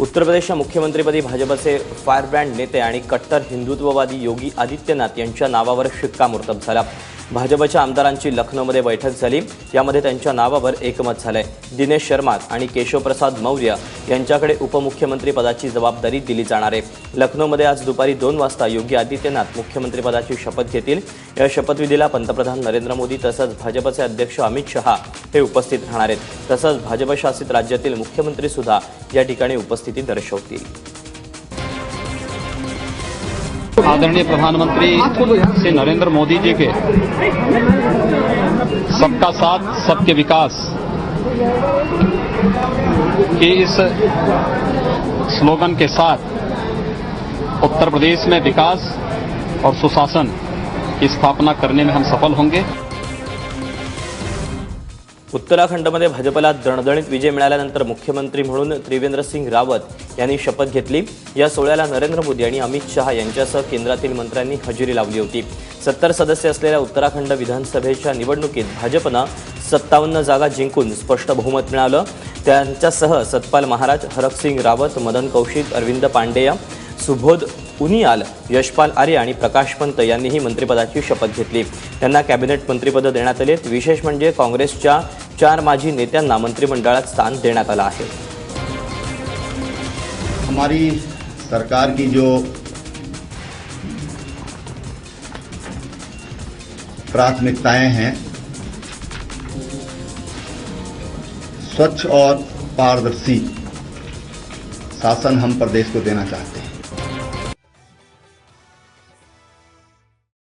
उत्तर प्रदेशच्या मुख्यमंत्रीपदी भाजपचे फायरब्रँड नेते आणि कट्टर हिंदुत्ववादी योगी आदित्यनाथ यांच्या नावावर शिक्कामोर्तब झाला. भाजपच्या आमदारांची लखनौमध्ये बैठक झाली. यामध्ये त्यांच्या नावावर एकमत झालंय. दिनेश शर्मा आणि केशवप्रसाद मौर्य यांच्याकडे उपमुख्यमंत्री पदाची जबाबदारी दिली जाणार आहे. लखनौमध्ये आज दुपारी दोन वाजता योगी आदित्यनाथ मुख्यमंत्रीपदाची शपथ घेतील. या शपथविधीला पंतप्रधान नरेंद्र मोदी तसंच भाजपचे अध्यक्ष अमित शहा हे उपस्थित राहणार आहेत. तसंच भाजपशासित राज्यातील मुख्यमंत्री सुद्धा या ठिकाणी उपस्थिती दर्शवतील. आदरणीय प्रधानमंत्री श्री नरेंद्र मोदी जी के सबका साथ, सबके विकास के इस स्लोगन के साथ उत्तर प्रदेश में विकास और सुशासन की स्थापना करने में हम सफल होंगे। उत्तराखंडमध्ये भाजपला दणदणीत विजय मिळाल्यानंतर मुख्यमंत्री म्हणून त्रिवेंद्र सिंग रावत यांनी शपथ घेतली. या सोहळ्याला नरेंद्र मोदी आणि अमित शहा यांच्यासह केंद्रातील मंत्र्यांनी हजेरी लावली होती. सत्तर सदस्य असलेल्या उत्तराखंड विधानसभेच्या निवडणुकीत भाजपनं सत्तावन्न जागा जिंकून स्पष्ट बहुमत मिळालं. त्यांच्यासह सतपाल महाराज हरकसिंग रावत मदन कौशिक अरविंद पांडेय सुबोध उनियाल यशपाल आर्य आणि प्रकाश पंत यांनीही मंत्रिपदाची शपथ घेतली. त्यांना कॅबिनेट मंत्रिपद देण्यात आली. विशेष म्हणजे काँग्रेसच्या चार माजी नेत्यांना मंत्रिमंडळात स्थान देण्यात आलं आहे. हमारी सरकार की जो प्राथमिकताएँ हैं, स्वच्छ और पारदर्शी शासन हम प्रदेश को देना चाहते हैं।